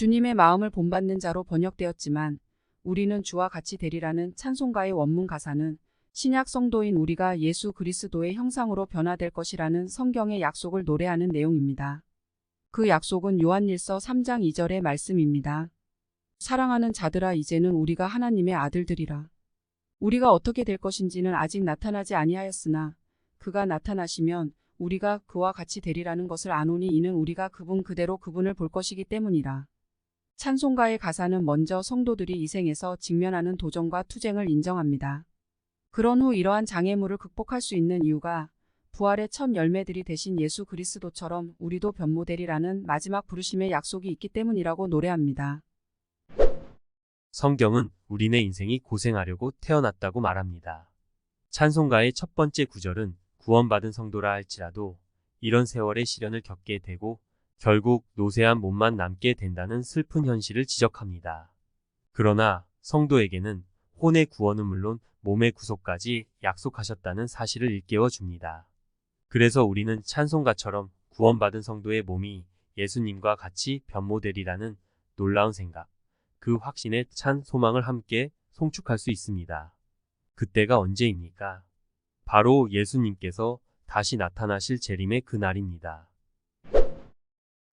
주님의 마음을 본받는 자로 번역되었지만 우리는 주와 같이 되리라는 찬송가의 원문 가사는 신약 성도인 우리가 예수 그리스도의 형상으로 변화될 것이라는 성경의 약속을 노래하는 내용입니다. 그 약속은 요한일서 3장 2절의 말씀입니다. 사랑하는 자들아 이제는 우리가 하나님의 아들들이라. 우리가 어떻게 될 것인지는 아직 나타나지 아니하였으나 그가 나타나시면 우리가 그와 같이 되리라는 것을 아노니 이는 우리가 그분 그대로 그분을 볼 것이기 때문이라. 찬송가의 가사는 먼저 성도들이 이 생에서 직면하는 도전과 투쟁을 인정합니다. 그런 후 이러한 장애물을 극복할 수 있는 이유가 부활의 첫 열매들이 되신 예수 그리스도처럼 우리도 변모되리라는 마지막 부르심의 약속이 있기 때문이라고 노래합니다. 성경은 우리네 인생이 고생하려고 태어났다고 말합니다. 찬송가의 첫 번째 구절은 구원받은 성도라 할지라도 이런 세월의 시련을 겪게 되고 결국 노쇠한 몸만 남게 된다는 슬픈 현실을 지적합니다. 그러나 성도에게는 혼의 구원은 물론 몸의 구속까지 약속하셨다는 사실을 일깨워 줍니다. 그래서 우리는 찬송가처럼 구원받은 성도의 몸이 예수님과 같이 변모되리라는 놀라운 생각, 그 확신에 찬 소망을 함께 송축할 수 있습니다. 그때가 언제입니까? 바로 예수님께서 다시 나타나실 재림의 그날입니다.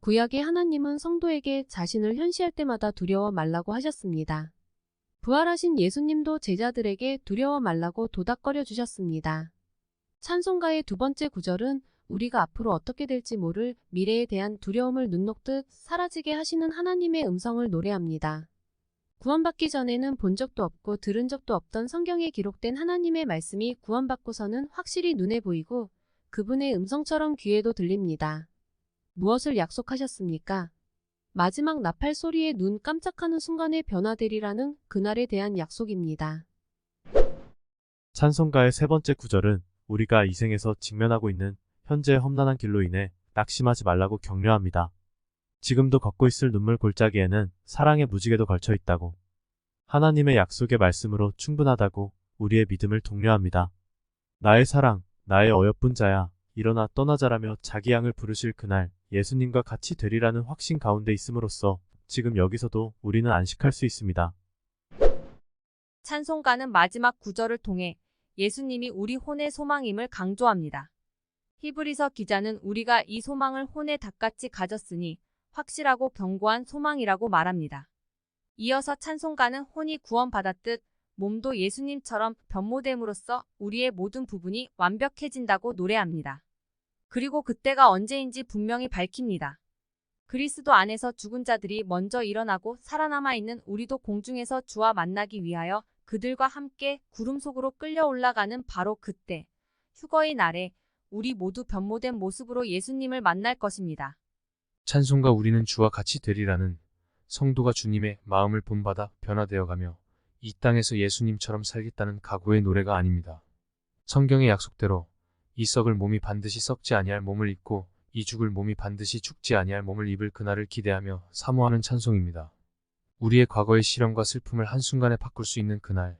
구약의 하나님은 성도에게 자신을 현시할 때마다 두려워 말라고 하셨습니다. 부활하신 예수님도 제자들에게 두려워 말라고 도닥거려 주셨습니다. 찬송가의 두 번째 구절은 우리가 앞으로 어떻게 될지 모를 미래에 대한 두려움을 눈 녹듯 사라지게 하시는 하나님의 음성을 노래합니다. 구원받기 전에는 본 적도 없고 들은 적도 없던 성경에 기록된 하나님의 말씀이 구원받고서는 확실히 눈에 보이고 그분의 음성처럼 귀에도 들립니다. 무엇을 약속하셨습니까? 마지막 나팔 소리에 눈 깜짝하는 순간에 변화되리라는 그날에 대한 약속입니다. 찬송가의 세 번째 구절은 우리가 이 생에서 직면하고 있는 현재의 험난한 길로 인해 낙심하지 말라고 격려합니다. 지금도 걷고 있을 눈물 골짜기에는 사랑의 무지개도 걸쳐 있다고. 하나님의 약속의 말씀으로 충분하다고 우리의 믿음을 독려합니다. 나의 사랑, 나의 어여쁜 자야, 일어나 떠나자라며 자기 양을 부르실 그날 예수님과 같이 되리라는 확신 가운데 있음으로써 지금 여기서도 우리는 안식할 수 있습니다. 찬송가는 마지막 구절을 통해 예수님이 우리 혼의 소망임을 강조합니다. 히브리서 기자는 우리가 이 소망을 혼에 닭같이 가졌으니 확실하고 견고한 소망이라고 말합니다. 이어서 찬송가는 혼이 구원받았듯 몸도 예수님처럼 변모됨으로써 우리의 모든 부분이 완벽해진다고 노래합니다. 그리고 그때가 언제인지 분명히 밝힙니다. 그리스도 안에서 죽은 자들이 먼저 일어나고 살아남아 있는 우리도 공중에서 주와 만나기 위하여 그들과 함께 구름 속으로 끌려 올라가는 바로 그때 휴거의 날에 우리 모두 변모된 모습으로 예수님을 만날 것입니다. 찬송가 우리는 주와 같이 되리라는 성도가 주님의 마음을 본받아 변화되어 가며 이 땅에서 예수님처럼 살겠다는 각오의 노래가 아닙니다. 성경의 약속대로 이 썩을 몸이 반드시 썩지 아니할 몸을 입고 이 죽을 몸이 반드시 죽지 아니할 몸을 입을 그날을 기대하며 사모하는 찬송입니다. 우리의 과거의 시련과 슬픔을 한순간에 바꿀 수 있는 그날,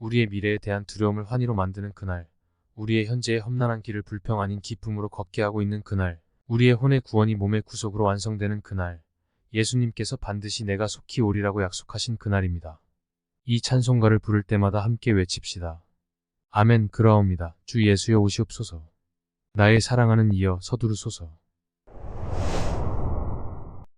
우리의 미래에 대한 두려움을 환희로 만드는 그날, 우리의 현재의 험난한 길을 불평 아닌 기쁨으로 걷게 하고 있는 그날, 우리의 혼의 구원이 몸의 구속으로 완성되는 그날, 예수님께서 반드시 내가 속히 오리라고 약속하신 그날입니다. 이 찬송가를 부를 때마다 함께 외칩시다. 아멘 그러옵니다. 주 예수여 오시옵소서. 나의 사랑하는 이여 서두르소서.